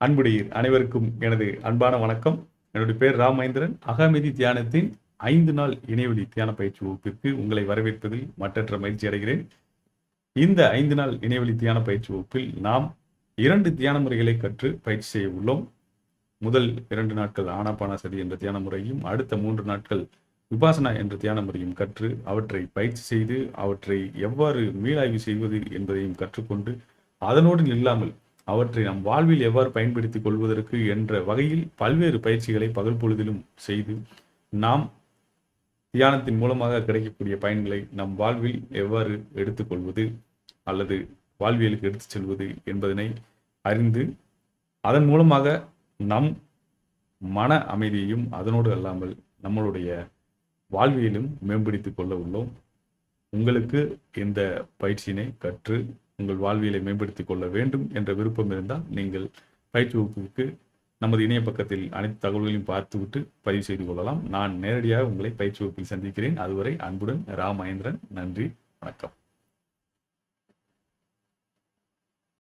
அன்புடையீர் அனைவருக்கும் எனது அன்பான வணக்கம். என்னுடைய பேர் ராமேந்திரன். அகமதி தியானத்தின் ஐந்து நாள் இணையவழி தியான பயிற்சி வகுப்பிற்கு உங்களை வரவேற்பதில் மற்றற்ற மகிழ்ச்சி அடைகிறேன். இந்த ஐந்து நாள் இணையவழி தியான பயிற்சி வகுப்பில் நாம் இரண்டு தியான முறைகளை கற்று பயிற்சி செய்ய உள்ளோம். முதல் இரண்டு நாட்கள் ஆனாபானாசதி என்ற தியான முறையும் அடுத்த மூன்று நாட்கள் விபாசனா என்ற தியான முறையும் கற்று அவற்றை பயிற்சி செய்து அவற்றை எவ்வாறு மீளாய்வு செய்வது என்பதையும் கற்றுக்கொண்டு அதனோடு இல்லாமல் அவற்றை நம் வாழ்வில் எவ்வாறு பயன்படுத்திக் கொள்வதற்கு என்ற வகையில் பல்வேறு பயிற்சிகளை பகல் பொழுதிலும் செய்து நாம் தியானத்தின் மூலமாக கிடைக்கக்கூடிய பயன்களை நம் வாழ்வில் எவ்வாறு எடுத்துக்கொள்வது அல்லது வாழ்வியலுக்கு எடுத்துச் செல்வது என்பதனை அறிந்து அதன் மூலமாக நம் மன அமைதியையும் அதனோடு அல்லாமல் நம்மளுடைய வாழ்வியலும் மேம்படுத்திக் கொள்ள உள்ளோம். உங்களுக்கு இந்த பயிற்சியினை கற்று உங்கள் வாழ்வியலை மேம்படுத்திக் கொள்ள வேண்டும் என்ற விருப்பம் இருந்தால் நீங்கள் பயிற்சி வகுப்புக்கு நமது இணைய பக்கத்தில் அனைத்து தகவல்களையும் பார்த்துவிட்டு பதிவு செய்து கொள்ளலாம். நான் நேரடியாக உங்களை பயிற்சி வகுப்பில் சந்திக்கிறேன். அதுவரை அன்புடன் ரா மகேந்திரன் நன்றி. வணக்கம்.